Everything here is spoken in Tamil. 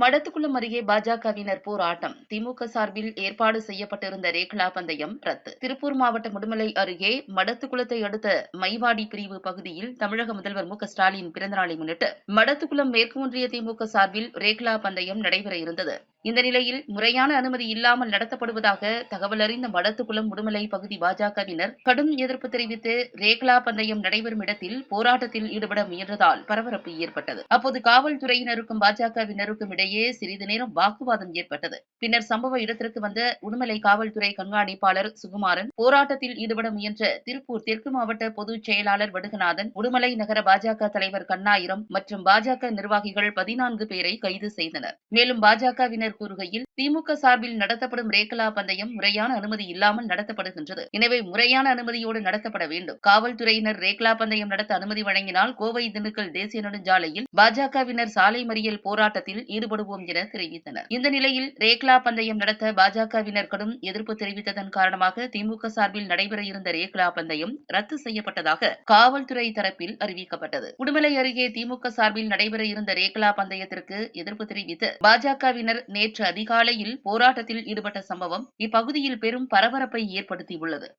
மடத்துக்குளம் அருகே பாஜகவினர் போராட்டம். திமுக சார்பில் ஏற்பாடு செய்யப்பட்டிருந்த ரேக்லா பந்தயம் ரத்து. திருப்பூர் மாவட்டம் முடுமலை அருகே மடத்துக்குளத்தை அடுத்த மைவாடி பிரிவு பகுதியில் தமிழக முதல்வர் மு ஸ்டாலின் பிறந்தநாளை முன்னிட்டு மடத்துக்குளம் மேற்கு ஒன்றிய திமுக சார்பில் ரேக்லா பந்தயம் நடைபெற இருந்தது. இந்த நிலையில் முறையான அனுமதி இல்லாமல் நடத்தப்படுவதாக தகவல் அறிந்த மடத்துக்குளம் உடுமலை பகுதி பாஜகவினர் கடும் எதிர்ப்பு தெரிவித்து ரேக்லா பந்தயம் நடைபெறும் இடத்தில் போராட்டத்தில் ஈடுபட முயன்றதால் பரபரப்பு ஏற்பட்டது. அப்போது காவல்துறையினருக்கும் பாஜகவினருக்கும் இடையே சிறிது நேரம் வாக்குவாதம் ஏற்பட்டது. பின்னர் சம்பவ இடத்திற்கு வந்த உடுமலை காவல்துறை கண்காணிப்பாளர் சுகுமாரன் போராட்டத்தில் ஈடுபட முயன்ற திருப்பூர் தெற்கு மாவட்ட பொதுச் செயலாளர் வடுகநாதன் உடுமலை நகர பாஜக தலைவர் கண்ணாயிரம் மற்றும் பாஜக நிர்வாகிகள் பதினான்கு பேரை கைது செய்தனர். மேலும் பாஜகவினர் கூறுகையில் திமுக சார்பில் நடத்தப்படும் ரேகலா பந்தயம் முறையான அனுமதி இல்லாமல் நடத்தப்படுகின்றது. எனவே முறையான அனுமதியோடு நடத்தப்பட வேண்டும். காவல்துறையினர் ரேக்லா பந்தயம் நடத்த அனுமதி வழங்கினால் கோவை திண்டுக்கல் தேசிய நெடுஞ்சாலையில் பாஜகவினர் சாலை மறியல் போராட்டத்தில் ஈடுபடுவோம் என தெரிவித்தனர். இந்த நிலையில் ரேக்லா பந்தயம் நடத்த பாஜகவினர் கடும் எதிர்ப்பு தெரிவித்ததன் காரணமாக திமுக சார்பில் நடைபெற இருந்த ரேக்லா பந்தயம் ரத்து செய்யப்பட்டதாக காவல்துறை தரப்பில் அறிவிக்கப்பட்டது. உடுமலை அருகே திமுக சார்பில் நடைபெற இருந்த ரேக்லா பந்தயத்திற்கு எதிர்ப்பு தெரிவித்து பாஜகவினர் நேற்று அதிகாலையில் போராட்டத்தில் ஈடுபட்ட சம்பவம் இப்பகுதியில் பெரும் பரபரப்பை ஏற்படுத்தியுள்ளது.